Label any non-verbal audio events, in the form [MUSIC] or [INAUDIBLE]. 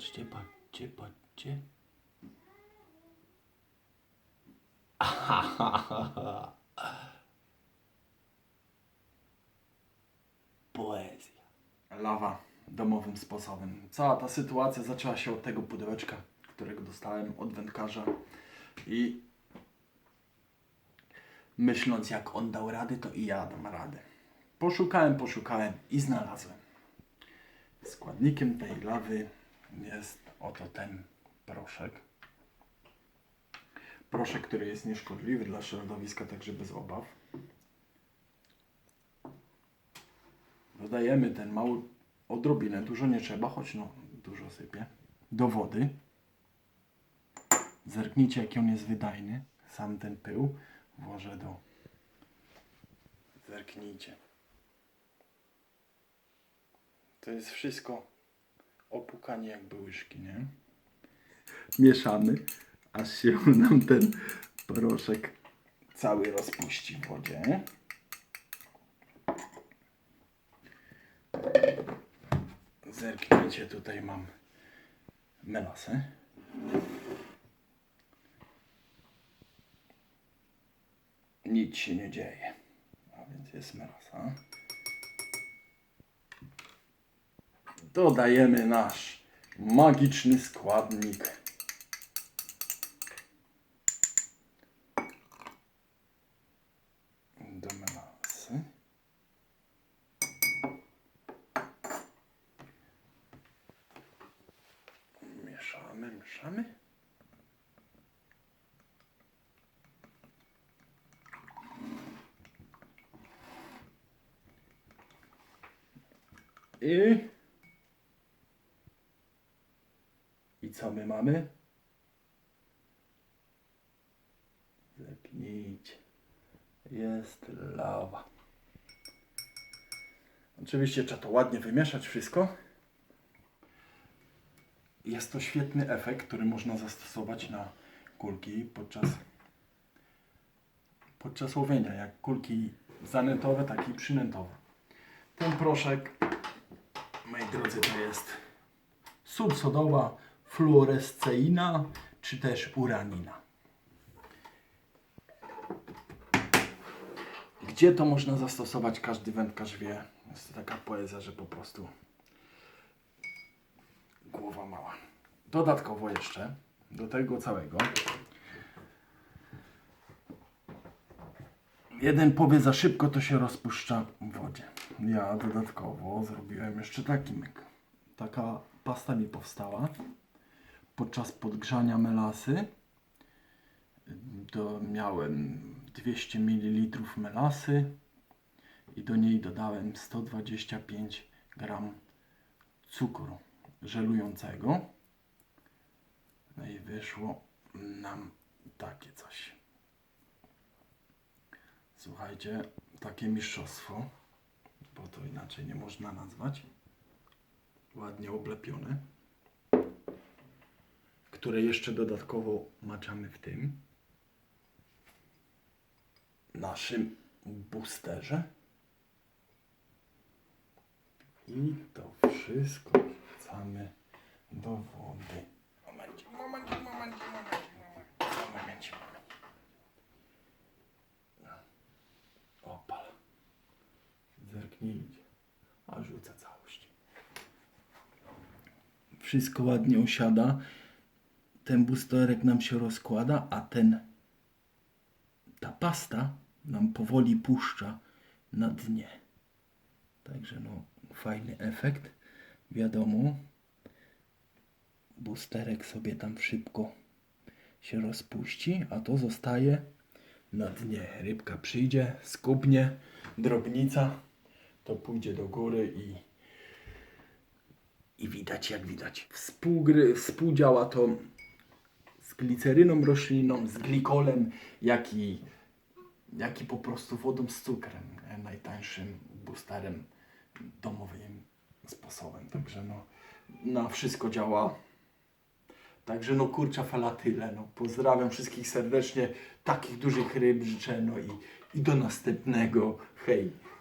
Patrzcie, patrzcie, patrzcie. [LAUGHS] Poezja. Lawa domowym sposobem. Cała ta sytuacja zaczęła się od tego pudełeczka, którego dostałem od wędkarza i myśląc jak on dał rady, to i ja dam radę. Poszukałem, poszukałem i znalazłem. Składnikiem tej lawy jest oto ten proszek. Proszek, który jest nieszkodliwy dla środowiska, także bez obaw. Dodajemy ten mały odrobinę, dużo nie trzeba, choć no dużo sypie, do wody. Zerknijcie jaki on jest wydajny, sam ten pył włożę do... Zerknijcie. To jest wszystko opukanie jakby łyżki, nie? Mieszamy, aż się [LAUGHS] nam ten proszek cały rozpuści w wodzie. Zerknijcie, tutaj mam melasę. Nic się nie dzieje. A więc jest melasa. Dodajemy nasz magiczny składnik. Do melasy. Mieszamy, mieszamy. I... I co my mamy? Zepnijcie. Jest lawa. Oczywiście trzeba to ładnie wymieszać wszystko. Jest to świetny efekt, który można zastosować na kulki podczas, podczas łowienia, jak kulki zanętowe, tak i przynętowe. Ten proszek, moi drodzy, to jest sól sodowa, fluoresceina, czy też uranina. Gdzie to można zastosować, każdy wędkarz wie. Jest to taka poezja, że po prostu głowa mała. Dodatkowo jeszcze do tego całego jeden powie za szybko, to się rozpuszcza w wodzie. Ja dodatkowo zrobiłem jeszcze taki myk. Taka pasta mi powstała podczas podgrzania melasy. Do, miałem 200 ml melasy i do niej dodałem 125 gram cukru żelującego. No i wyszło nam takie coś. Słuchajcie, takie mistrzostwo, bo to inaczej nie można nazwać. Ładnie oblepione. Które jeszcze dodatkowo maczamy w tym naszym boosterze. I to wszystko wrzucamy do wody. Momencik, momencik, momencik, momencik, momencik, momencik. Opal. Zerknijcie. A rzucę całość. Wszystko ładnie usiada. Ten boosterek nam się rozkłada, a ten ta pasta nam powoli puszcza na dnie. Także no, fajny efekt. Wiadomo, boosterek sobie tam szybko się rozpuści, a to zostaje na dnie. Rybka przyjdzie, skubnie, drobnica, to pójdzie do góry i, i widać jak widać. Współgry, współdziała to gliceryną roślinną, z glikolem, jak i, jak i po prostu wodą z cukrem. nie? Najtańszym boosterem domowym sposobem. Także no, na wszystko działa. Także no kurcza fala tyle. No, pozdrawiam wszystkich serdecznie. Takich dużych ryb życzę. No i, i do następnego. Hej.